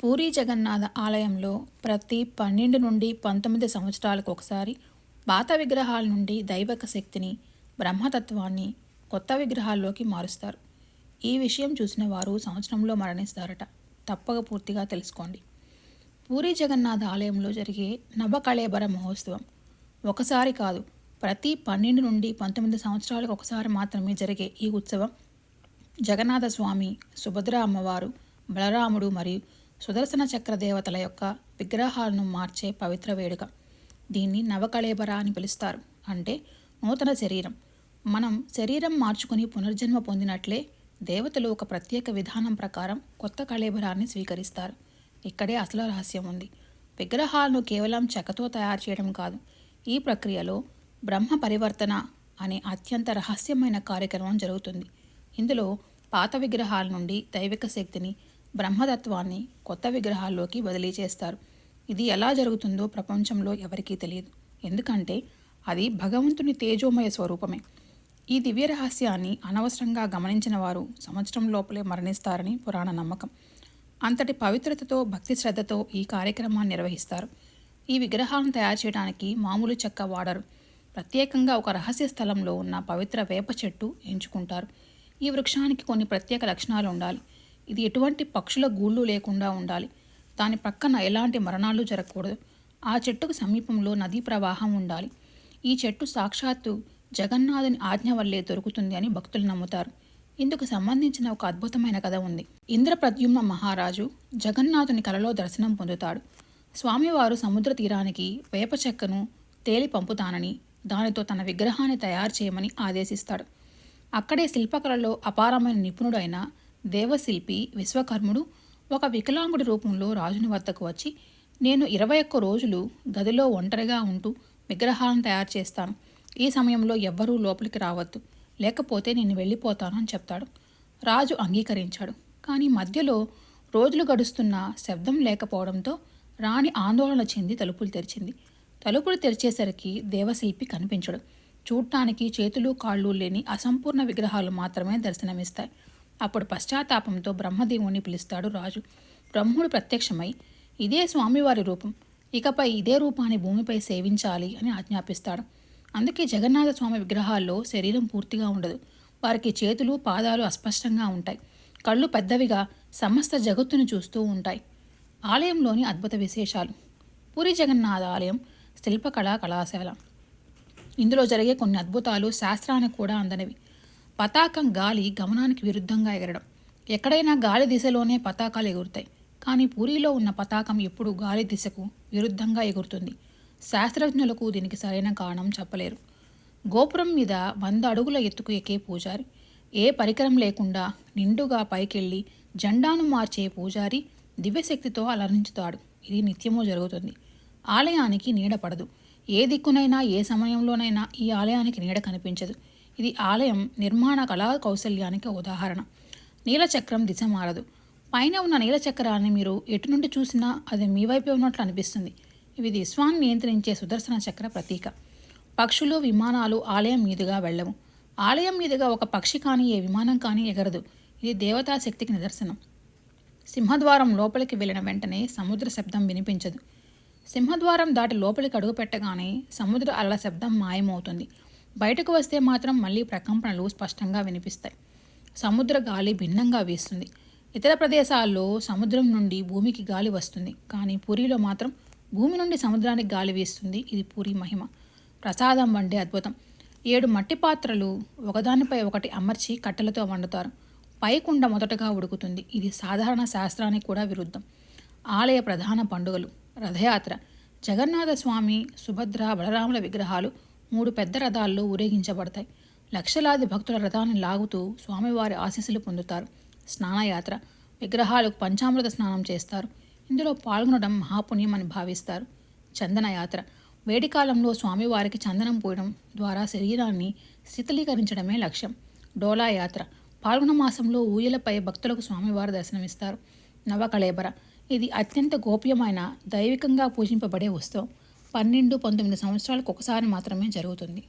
పూరీ జగన్నాథ ఆలయంలో ప్రతి పన్నెండు నుండి పంతొమ్మిది సంవత్సరాలకు ఒకసారి పాత విగ్రహాల నుండి దైవక శక్తిని బ్రహ్మతత్వాన్ని కొత్త విగ్రహాల్లోకి మారుస్తారు. ఈ విషయం చూసిన వారు సంవత్సరంలో మరణిస్తారట. తప్పక పూర్తిగా తెలుసుకోండి. పూరీ జగన్నాథ ఆలయంలో జరిగే నవకళేబర మహోత్సవం ఒకసారి కాదు ప్రతి పన్నెండు నుండి పంతొమ్మిది సంవత్సరాలకు ఒకసారి మాత్రమే జరిగే ఈ ఉత్సవం జగన్నాథ స్వామి సుభద్ర అమ్మవారు బలరాముడు మరియు సుదర్శన చక్ర దేవతల యొక్క విగ్రహాలను మార్చే పవిత్ర వేడుక. దీన్ని నవకళేబర అని పిలుస్తారు. అంటే నూతన శరీరం. మనం శరీరం మార్చుకుని పునర్జన్మ పొందినట్లే దేవతలు ఒక ప్రత్యేక విధానం ప్రకారం కొత్త కళేబరాన్ని స్వీకరిస్తారు. ఇక్కడే అసలు రహస్యం ఉంది. విగ్రహాలను కేవలం చెక్కతో తయారు చేయడం కాదు. ఈ ప్రక్రియలో బ్రహ్మ పరివర్తన అనే అత్యంత రహస్యమైన కార్యక్రమం జరుగుతుంది. ఇందులో పాత విగ్రహాల నుండి దైవిక శక్తిని బ్రహ్మతత్వాన్ని కొత్త విగ్రహాల్లోకి బదిలీ చేస్తారు. ఇది ఎలా జరుగుతుందో ప్రపంచంలో ఎవరికీ తెలియదు. ఎందుకంటే అది భగవంతుని తేజోమయ స్వరూపమే. ఈ దివ్య రహస్యాన్ని అనవసరంగా గమనించిన వారు సంవత్సరం లోపలే మరణిస్తారని పురాణ నమ్మకం. అంతటి పవిత్రతతో భక్తి శ్రద్ధతో ఈ కార్యక్రమాన్ని నిర్వహిస్తారు. ఈ విగ్రహాలను తయారు చేయడానికి మామూలు చెక్క వాడరు. ప్రత్యేకంగా ఒక రహస్య స్థలంలో ఉన్న పవిత్ర వేప చెట్టు ఎంచుకుంటారు. ఈ వృక్షానికి కొన్ని ప్రత్యేక లక్షణాలు ఉండాలి. ఇది ఎటువంటి పక్షుల గూళ్ళు లేకుండా ఉండాలి. దాని పక్కన ఎలాంటి మరణాలు జరగకూడదు. ఆ చెట్టుకు సమీపంలో నదీ ప్రవాహం ఉండాలి. ఈ చెట్టు సాక్షాత్తు జగన్నాథుని ఆజ్ఞ వల్లే దొరుకుతుంది అని భక్తులు నమ్ముతారు. ఇందుకు సంబంధించిన ఒక అద్భుతమైన కథ ఉంది. ఇంద్రప్రద్యుమ్న మహారాజు జగన్నాథుని కలలో దర్శనం పొందుతాడు. స్వామివారు సముద్ర తీరానికి వేప చెక్కను తేలి పంపుతానని దానితో తన విగ్రహాన్ని తయారు చేయమని ఆదేశిస్తాడు. అక్కడే శిల్పకళలో అపారమైన నిపుణుడైన దేవశిల్పి విశ్వకర్ముడు ఒక వికలాంగుడి రూపంలో రాజుని వద్దకు వచ్చి నేను ఇరవై ఒక్క రోజులు గదిలో ఒంటరిగా ఉంటూ విగ్రహాలను తయారు చేస్తాను. ఈ సమయంలో ఎవ్వరూ లోపలికి రావద్దు. లేకపోతే నేను వెళ్ళిపోతాను అని చెప్తాడు. రాజు అంగీకరించాడు. కానీ మధ్యలో రోజులు గడుస్తున్న శబ్దం లేకపోవడంతో రాణి ఆందోళన చెంది తలుపులు తెరిచింది. తలుపులు తెరిచేసరికి దేవశిల్పి కనిపించడు. చూడటానికి చేతులు కాళ్ళు లేని అసంపూర్ణ విగ్రహాలు మాత్రమే దర్శనమిస్తాయి. అప్పుడు పశ్చాత్తాపంతో బ్రహ్మదేవుని పిలుస్తాడు రాజు. బ్రహ్ముడు ప్రత్యక్షమై ఇదే స్వామివారి రూపం. ఇకపై ఇదే రూపాన్ని భూమిపై సేవించాలి అని ఆజ్ఞాపిస్తాడు. అందుకే జగన్నాథ స్వామి విగ్రహాల్లో శరీరం పూర్తిగా ఉండదు. వారికి చేతులు పాదాలు అస్పష్టంగా ఉంటాయి. కళ్ళు పెద్దవిగా సమస్త జగత్తును చూస్తూ ఉంటాయి. ఆలయంలోని అద్భుత విశేషాలు. పూరి జగన్నాథ ఆలయం శిల్పకళా కళాశాల. ఇందులో జరిగే కొన్ని అద్భుతాలు శాస్త్రానికి కూడా అందనివి. పతాకం గాలి గమనానికి విరుద్ధంగా ఎగరడం. ఎక్కడైనా గాలి దిశలోనే పతాకాలు ఎగురుతాయి. కానీ పూరిలో ఉన్న పతాకం ఎప్పుడు గాలి దిశకు విరుద్ధంగా ఎగురుతుంది. శాస్త్రజ్ఞులకు దీనికి సరైన కారణం చెప్పలేరు. గోపురం మీద వంద అడుగుల ఎత్తుకు ఎక్కే పూజారి ఏ పరికరం లేకుండా నిండుగా పైకెళ్ళి జెండాను మార్చే పూజారి దివ్యశక్తితో అలరించుతాడు. ఇది నిత్యము జరుగుతుంది. ఆలయానికి నీడ పడదు. ఏ దిక్కునైనా ఏ సమయంలోనైనా ఈ ఆలయానికి నీడ కనిపించదు. ఇది ఆలయం నిర్మాణ కళా కౌశల్యానికి ఉదాహరణ. నీలచక్రం దిశ మారదు. పైన ఉన్న నీలచక్రాన్ని మీరు ఎటు నుండి చూసినా అది మీ వైపే ఉన్నట్లు అనిపిస్తుంది. ఇది విశ్వాన్ని నియంత్రించే సుదర్శన చక్ర ప్రతీక. పక్షులు విమానాలు ఆలయం మీదుగా వెళ్ళవు. ఆలయం మీదుగా ఒక పక్షి కానీ ఏ విమానం కానీ ఎగరదు. ఇది దేవతా శక్తికి నిదర్శనం. సింహద్వారం లోపలికి వెళ్ళిన వెంటనే సముద్ర శబ్దం వినిపించదు. సింహద్వారం దాటి లోపలికి అడుగు పెట్టగానే సముద్ర అలల శబ్దం మాయమవుతుంది. బయటకు వస్తే మాత్రం మళ్ళీ ప్రకంపనలు స్పష్టంగా వినిపిస్తాయి. సముద్ర గాలి భిన్నంగా వీస్తుంది. ఇతర ప్రదేశాల్లో సముద్రం నుండి భూమికి గాలి వస్తుంది. కానీ పూరిలో మాత్రం భూమి నుండి సముద్రానికి గాలి వీస్తుంది. ఇది పూరి మహిమ. ప్రసాదం వండే అద్భుతం. ఏడు మట్టి పాత్రలు ఒకదానిపై ఒకటి అమర్చి కట్టెలతో వండుతారు. పైకుండ మొదటగా ఉడుకుతుంది. ఇది సాధారణ శాస్త్రానికి కూడా విరుద్ధం. ఆలయ ప్రధాన పండుగలు. రథయాత్ర. జగన్నాథ స్వామి సుభద్ర బలరాముల విగ్రహాలు మూడు పెద్ద రథాల్లో ఊరేగించబడతాయి. లక్షలాది భక్తుల రథాన్ని లాగుతూ స్వామివారి ఆశీస్సులు పొందుతారు. స్నానయాత్ర విగ్రహాలకు పంచామృత స్నానం చేస్తారు. ఇందులో పాల్గొనడం మహాపుణ్యం అని భావిస్తారు. చందనయాత్ర వేడికాలంలో స్వామివారికి చందనం పోయడం ద్వారా శరీరాన్ని శీతలీకరించడమే లక్ష్యం. డోలాయాత్ర పాల్గొన మాసంలో ఊయలపై భక్తులకు స్వామివారు దర్శనమిస్తారు. నవకళేబర ఇది అత్యంత గోప్యమైన దైవికంగా పూజింపబడే ఉత్సవం. పన్నెండు పంతొమ్మిది సంవత్సరాలకు ఒకసారి మాత్రమే జరుగుతుంది.